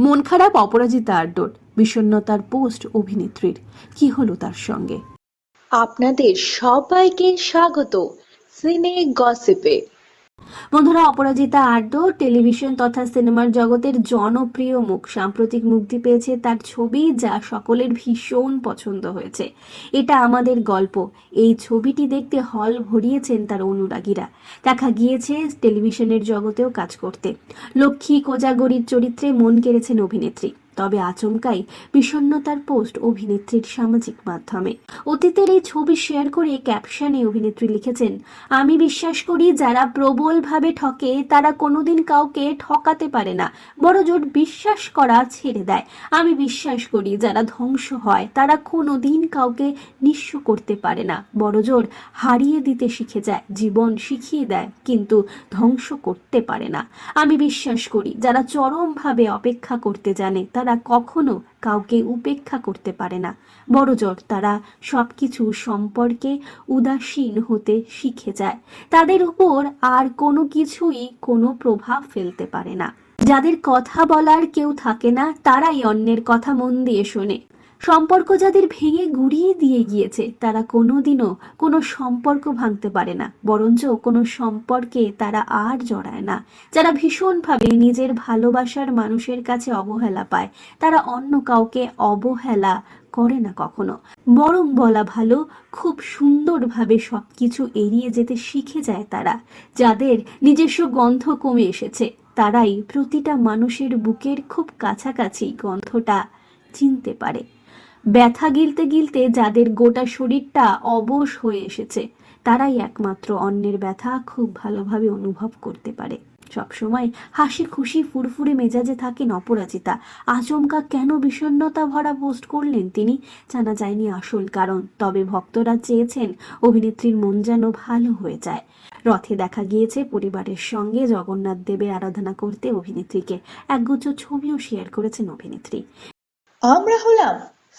মন খারাপ অপরাজিতা আড্ডোর বিষণ্ণতার পোস্ট অভিনেত্রীর। কি হলো তার সঙ্গে? আপনাদের সবাইকে স্বাগত। সিনে গসিপে। বন্ধুরা, অপরাজিতা আড্ডো, টেলিভিশন তথা সিনেমার জগতের জনপ্রিয় মুখ। সাম্প্রতিক মুক্তি পেয়েছে তার ছবি, যা সকলের ভীষণ পছন্দ হয়েছে। এটা আমাদের গল্প। এই ছবিটি দেখতে হল ভরিয়েছেন তার অনুরাগীরা। দেখা গিয়েছে টেলিভিশনের জগতেও কাজ করতে। লক্ষ্মী কোজাগরির চরিত্রে মন কেড়েছেন অভিনেত্রী। তবে আচমকাই বিষণ্ণতার পোস্ট অভিনেত্রীর সামাজিক মাধ্যমে। অতীতের এই ছবি শেয়ার করে ক্যাপশনে অভিনেত্রী লিখেছেন, আমি বিশ্বাস করি যারা প্রবলভাবে ঠকে, তারা কোনোদিন কাউকে ঠকাতে পারে না। বড় জোর বিশ্বাস করা ছেড়ে দেয়। আমি বিশ্বাস করি যারা ধ্বংস হয়, তারা কোনোদিন কাউকে নিঃস্ব করতে পারে না। বড় জোর হারিয়ে দিতে শিখে যায়, জীবন শিখিয়ে দেয়, কিন্তু ধ্বংস করতে পারে না। আমি বিশ্বাস করি যারা চরমভাবে অপেক্ষা করতে জানে, তারা কখনো কাউকে উপেক্ষা করতে পারে না। বড়জোর তারা সবকিছু সম্পর্কে উদাসীন হতে শিখে যায়। তাদের উপর আর কোনো কিছুই কোনো প্রভাব ফেলতে পারে না। যাদের কথা বলার কেউ থাকে না, তারাই অন্যের কথা মন দিয়ে শোনে। সম্পর্ক যাদের ভেঙে গুড়িয়ে দিয়ে গিয়েছে, তারা কোনোদিনও কোনো সম্পর্ক ভাঙতে পারে না, বরঞ্চ কোনো সম্পর্কে তারা আর জড়ায় না। যারা ভীষণভাবে নিজের ভালোবাসার মানুষের কাছে অবহেলা পায়, তারা অন্য কাউকে অবহেলা করে না কখনো। বরং বলা ভালো, খুব সুন্দরভাবে সবকিছু এড়িয়ে যেতে শিখে যায় তারা। যাদের নিজস্ব গন্ধ কমে এসেছে, তারাই প্রতিটা মানুষের বুকের খুব কাছাকাছি গন্ধটা চিনতে পারে। ব্যথা গিলতে গিলতে যাদের গোটা শরীরটা অবশ হয়ে এসেছে, তারাই একমাত্র অন্যের ব্যথা খুব ভালোভাবে অনুভব করতে পারে। সবসময় হাসি খুশি ফুরফুরে মেজাজে থাকেন অপরাজিতা। আচমকা কেন বিষণ্ণতা ভরা পোস্ট করলেন তিনি জানা যায়নি আসল কারণ, তবে ভক্তরা চেয়েছেন অভিনেত্রীর মন যেন ভালো হয়ে যায়। রথে দেখা গিয়েছে পরিবারের সঙ্গে জগন্নাথ দেবের আরাধনা করতে অভিনেত্রীকে। একগুচ্ছ ছবিও শেয়ার করেছেন অভিনেত্রী। আমরা হলাম